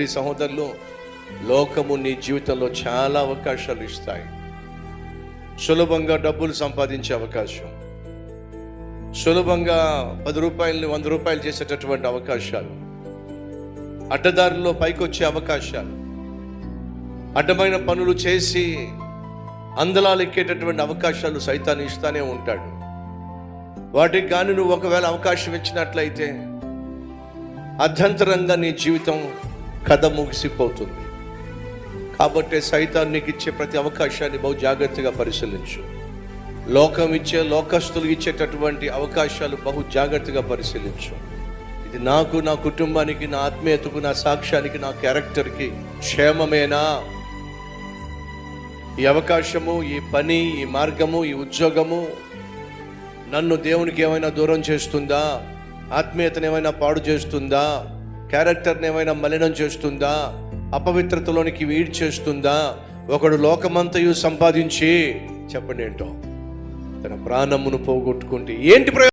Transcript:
ఈ సహోదరులు లోకము నీ జీవితంలో చాలా అవకాశాలు ఇస్తాయి. సులభంగా డబ్బులు సంపాదించే అవకాశం. సులభంగా పది రూపాయలని వంద రూపాయలు చేసేటటువంటి అవకాశాలు. అడ్డదారుల్లో పైకొచ్చే అవకాశాలు. అడ్డమైన పనులు చేసి అందలాలు ఎక్కేటటువంటి అవకాశాలు సైతాన్ని ఇస్తానే ఉంటాడు. వాటికి కానీ నువ్వు ఒకవేళ అవకాశం ఇచ్చినట్లయితే అర్ధంతరంగా నీ జీవితం కథ ముగిసిపోతుంది. కాబట్టి సైతాన్ నీకు ఇచ్చే ప్రతి అవకాశాన్ని బహు జాగ్రత్తగా పరిశీలించు. లోకం ఇచ్చే లోకస్తులు ఇచ్చేటటువంటి అవకాశాలు బహు జాగ్రత్తగా పరిశీలించు. ఇది నాకు నా కుటుంబానికి నా ఆత్మీయతకు నా సాక్ష్యానికి నా క్యారెక్టర్కి క్షేమమేనా? ఈ అవకాశము ఈ పని ఈ మార్గము ఈ ఉద్యోగము నన్ను దేవునికి ఏమైనా దూరం చేస్తుందా? ఆత్మీయతను ఏమైనా పాడు చేస్తుందా? క్యారెక్టర్ని ఏమైనా మలినం చేస్తుందా? అపవిత్రతలోనికి వీడ్ చేస్తుందా? ఒకడు లోకమంతయు సంపాదించి చెప్పండి ఏంటో? తన ప్రాణమును పోగొట్టుకుంటే ఏంటి ప్రయోజనం